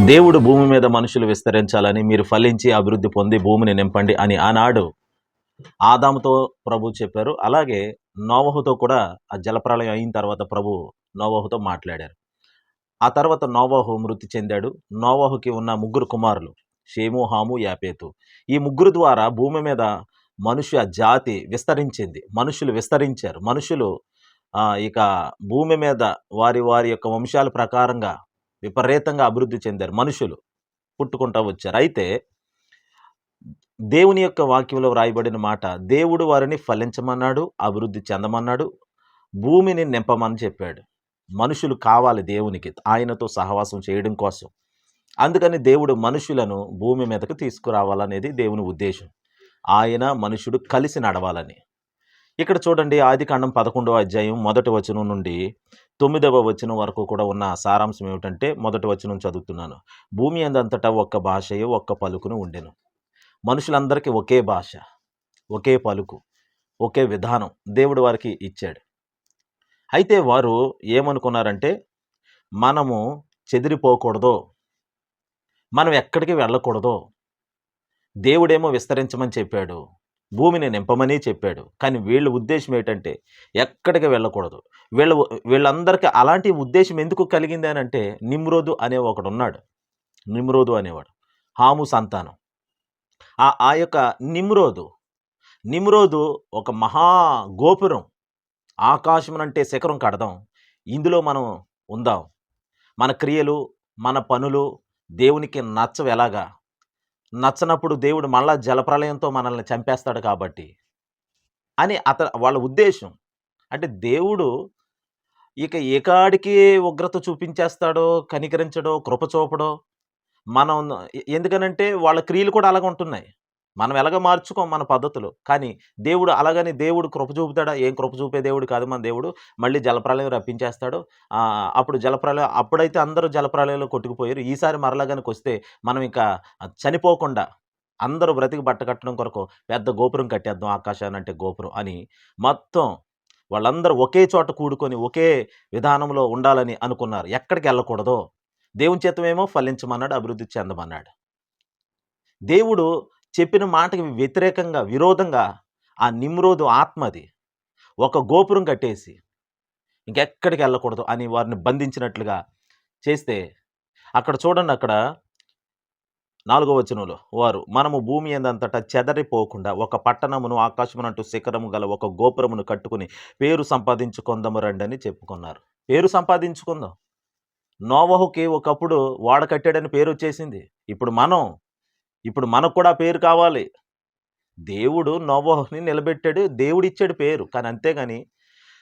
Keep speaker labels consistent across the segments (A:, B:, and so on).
A: దేవుడు భూమి మీద మనుషులు విస్తరించాలని మీరు ఫలించి అభివృద్ధి పొంది భూమిని నింపండి అని ఆనాడు ఆదాముతో ప్రభు చెప్పారు. అలాగే నోవహుతో కూడా ఆ జలప్రలయం అయిన తర్వాత ప్రభు నోవహుతో మాట్లాడారు. ఆ తర్వాత నోవహు మృతి చెందాడు. నోవహుకి ఉన్న ముగ్గురు కుమారులు షేము హాము యాపేతు. ఈ ముగ్గురు ద్వారా భూమి మీద మనుష్య జాతి విస్తరించింది. మనుషులు విస్తరించారు. మనుషులు ఇక భూమి మీద వారి వారి యొక్క వంశాల ప్రకారంగా విపరీతంగా అభివృద్ధి చెందారు. మనుషులు పుట్టుకుంటా వచ్చారు. అయితే దేవుని యొక్క వాక్యంలో వ్రాయబడిన మాట దేవుడు వారిని ఫలించమన్నాడు అభివృద్ధి చెందమన్నాడు భూమిని నింపమని చెప్పాడు. మనుషులు కావాలి దేవునికి ఆయనతో సహవాసం చేయడం కోసం. అందుకని దేవుడు మనుషులను భూమి మీదకు తీసుకురావాలనేది దేవుని ఉద్దేశం. ఆయన మనుషుడు కలిసి నడవాలని. ఇక్కడ చూడండి ఆది కాండం పదకొండవ అధ్యాయం మొదటి వచనం నుండి తొమ్మిదవ వచనం వరకు కూడా ఉన్న సారాంశం ఏమిటంటే మొదటి వచనం చదువుతున్నాను. భూమి అందంతటా ఒక్క భాషయే ఒక్క పలుకును ఉండెను. మనుషులందరికీ ఒకే భాష ఒకే పలుకు ఒకే విధానం దేవుడు వారికి ఇచ్చాడు. అయితే వారు ఏమనుకున్నారంటే మనము చెదిరిపోకూడదో మనం ఎక్కడికి వెళ్ళకూడదో దేవుడేమో విస్తరించమని చెప్పాడు. భూమిని నింపమని చెప్పాడు. కానీ వీళ్ళ ఉద్దేశం ఏంటంటే ఎక్కడికి వెళ్ళకూడదు. వీళ్ళ వీళ్ళందరికీ అలాంటి ఉద్దేశం ఎందుకు కలిగింది అని అంటే నిమ్రోదు అనే ఒకడు ఉన్నాడు నిమ్రోదు అనేవాడు. హాము సంతానం. ఆ ఆ యొక్క నిమ్రోదు నిమ్రోదు ఒక మహా గోపురం. ఆకాశం అంటే శిఖరం కడదాం. ఇందులో మనం ఉందాం. మన క్రియలు మన పనులు దేవునికి నచ్చవు ఎలాగా? నచ్చనప్పుడు దేవుడు మళ్ళా జలప్రలయంతో మనల్ని చంపేస్తాడు కాబట్టి అని అత వాళ్ళ ఉద్దేశం. అంటే దేవుడు ఇక ఏకాడికి ఉగ్రత చూపించేస్తాడో కనికరించడో కృప చూపడో మనం ఎందుకనంటే వాళ్ళ క్రియలు కూడా అలాగ ఉంటున్నాయి మనం ఎలాగ మార్చుకోం మన పద్ధతులు. కానీ దేవుడు అలాగని దేవుడు కృప చూపుతాడా? ఏం కృప చూపే దేవుడు కాదు మన దేవుడు. మళ్ళీ జలప్రలయం రప్పించేస్తాడు. అప్పుడు జలప్రలయం అప్పుడైతే అందరూ జలప్రలయంలో కొట్టుకుపోయారు. ఈసారి మరలా కనుక వస్తే మనం ఇంకా చనిపోకుండా అందరూ బ్రతికి బట్ట కట్టడం కొరకు పెద్ద గోపురం కట్టేద్దాం ఆకాశాన్ని అంటే గోపురం అని మొత్తం వాళ్ళందరూ ఒకే చోట కూడుకొని ఒకే విధానంలో ఉండాలని అనుకున్నారు. ఎక్కడికి వెళ్ళకూడదో. దేవుని చేతమేమో ఫలించమన్నాడు అభివృద్ధి చెందమన్నాడు. దేవుడు చెప్పిన మాటకి వ్యతిరేకంగా విరోధంగా ఆ నిమ్రోదు ఆత్మది ఒక గోపురం కట్టేసి ఇంకెక్కడికి వెళ్ళకూడదు అని వారిని బంధించినట్లుగా చేస్తే అక్కడ చూడండి అక్కడ నాలుగో వచనంలో వారు మనము భూమి ఎందంతటా చెదరిపోకుండా ఒక పట్టణమును ఆకాశమునంటూ శిఖరము గల ఒక గోపురమును కట్టుకుని పేరు సంపాదించుకుందాము రండి అని చెప్పుకున్నారు. పేరు సంపాదించుకుందాం. నోవహుకి ఒకప్పుడు వాడ కట్టాడని పేరు వచ్చేసింది. ఇప్పుడు మనం ఇప్పుడు మనకు కూడా పేరు కావాలి. దేవుడు నోవహుని నిలబెట్టాడు దేవుడు ఇచ్చాడు పేరు. కానీ అంతేగాని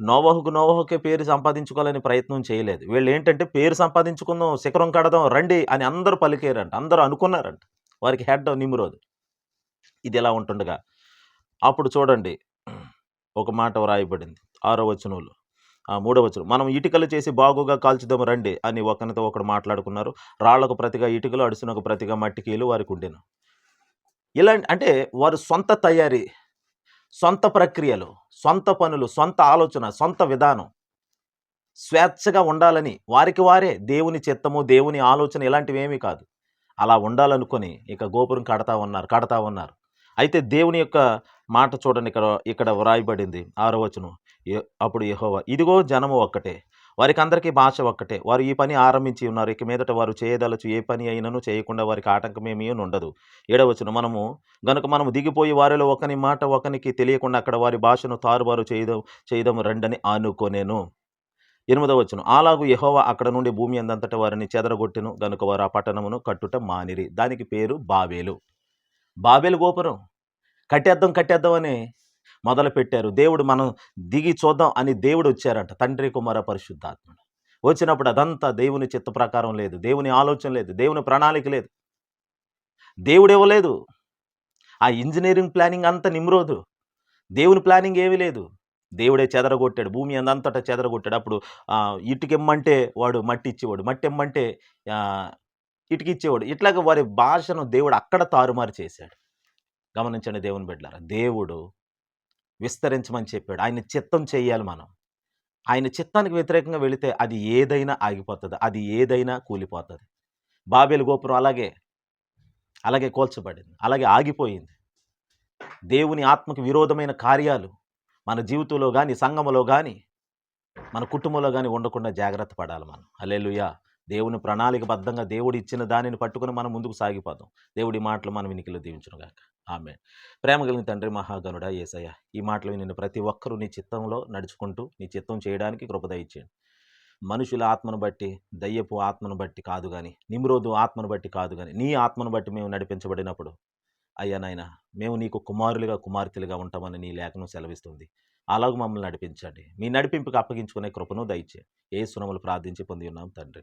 A: నోవహుకు నోవహుకే పేరు సంపాదించుకోవాలని ప్రయత్నం చేయలేదు. వీళ్ళు ఏంటంటే పేరు సంపాదించుకుందాం శిఖరం కడదాం రండి అని అందరూ పలికేరంట. అందరూ అనుకున్నారంట. వారికి హెడ్ నిమ్రోదు. ఇది ఎలా ఉంటుండగా. అప్పుడు చూడండి ఒక మాట వ్రాయబడింది ఆరో వచనంలో. ఆ మనం ఇటుకలు చేసి బాగుగా కాల్చుదాం రండి అని ఒకరితో ఒకడు మాట్లాడుకున్నారు. రాళ్ళకు ప్రతిగా ఇటుకలు అడుసునకు ప్రతిగా మట్టికీలు వారికి ఉండేను. ఇలాంటి అంటే వారు సొంత తయారీ సొంత ప్రక్రియలు సొంత పనులు సొంత ఆలోచన సొంత విధానం స్వేచ్ఛగా ఉండాలని వారికి వారే. దేవుని చిత్తము దేవుని ఆలోచన ఇలాంటివి ఏమీ కాదు. అలా ఉండాలనుకొని ఇక గోపురం కడతా ఉన్నారు కడతా ఉన్నారు. అయితే దేవుని యొక్క మాట చూడండి ఇక్కడ ఇక్కడ వ్రాయబడింది ఆరో వచనం. అప్పుడు యహోవ ఇదిగో జనము ఒక్కటే వారికి అందరికీ భాష ఒక్కటే. వారు ఈ పని ఆరంభించి ఉన్నారు. ఇక మీదట వారు చేయదలచు ఏ పని అయినను చేయకుండా వారికి ఆటంకమేమీ ఉండదు. ఏడవచ్చును మనము గనుక మనము దిగిపోయి వారిలో ఒకని మాట ఒకనికి తెలియకుండా అక్కడ వారి భాషను తారుబారు చేయడం చేయడం రండని ఆనుకోనేను ఎనిమిదవచ్చును అలాగు అక్కడ నుండి భూమి అందంతట వారిని చెదరగొట్టెను. గనుక వారు ఆ పట్టణమును కట్టుట మానిరి. దానికి పేరు బావేలు బాబేలు గోపురం. కట్టేద్దాం కట్టేద్దాం అని మొదలు పెట్టారు. దేవుడు మనం దిగి చూద్దాం అని దేవుడు వచ్చారంట తండ్రి కుమార పరిశుద్ధాత్ముడు. వచ్చినప్పుడు అదంతా దేవుని చిత్త ప్రకారం లేదు. దేవుని ఆలోచన లేదు. దేవుని ప్రణాళిక లేదు. దేవుడు ఇవ్వలేదు. ఆ ఇంజనీరింగ్ ప్లానింగ్ అంతా నిమ్రోదు. దేవుని ప్లానింగ్ ఏమీ లేదు. దేవుడే చెదరగొట్టాడు. భూమి అందంతటా చెదరగొట్టాడు. అప్పుడు ఇటుకెమ్మంటే ఇటుకిమ్మంటే వాడు మట్టి ఇచ్చేవాడు మట్టి ఇమ్మంటే ఆ, ఇటుక ఇచ్చేవాడు ఇట్లాగ వారి భాషను దేవుడు అక్కడ తారుమారు చేశాడు. గమనించండి దేవుని బిడ్డారా దేవుడు విస్తరించమని చెప్పాడు. ఆయన చిత్తం చేయాలి మనం. ఆయన చిత్తానికి వ్యతిరేకంగా వెళితే అది ఏదైనా ఆగిపోతుంది. అది ఏదైనా కూలిపోతుంది. బాబేలు గోపురం అలాగే అలాగే కోల్చబడింది. అలాగే ఆగిపోయింది. దేవుని ఆత్మకు విరోధమైన కార్యాలు మన జీవితంలో కానీ సంఘములో కానీ మన కుటుంబంలో కానీ ఉండకుండా జాగ్రత్త పడాలి మనం. అల్లెలుయా దేవుని ప్రణాళికబద్ధంగా దేవుడు ఇచ్చిన దానిని పట్టుకుని మనం ముందుకు సాగిపోదాం దేవుడి మాటలు మనం వినికిలో దీవించును గాక. ఆమె ప్రేమ కలిగిన తండ్రి మహాగనుడ ఏసయ్య ఈ మాటలు నేను ప్రతి ఒక్కరూ నీ చిత్తంలో నడుచుకుంటూ నీ చిత్తం చేయడానికి కృపద ఇచ్చేయండి మనుషుల ఆత్మను బట్టి దయ్యపు ఆత్మను బట్టి కాదు కానీ నిమ్రోధు ఆత్మను బట్టి కాదు కానీ నీ ఆత్మను బట్టి మేము నడిపించబడినప్పుడు అయ్యా నాయన మేము నీకు కుమారులుగా కుమార్తెలుగా ఉంటామని నీ లేఖనం సెలవిస్తుంది. అలాగ మమ్మల్ని నడిపించండి. మీ నడిపింపుకి అప్పగించుకునే కృపను దయచే ఏ సునములు ప్రార్థించి పొంది ఉన్నాం తండ్రి.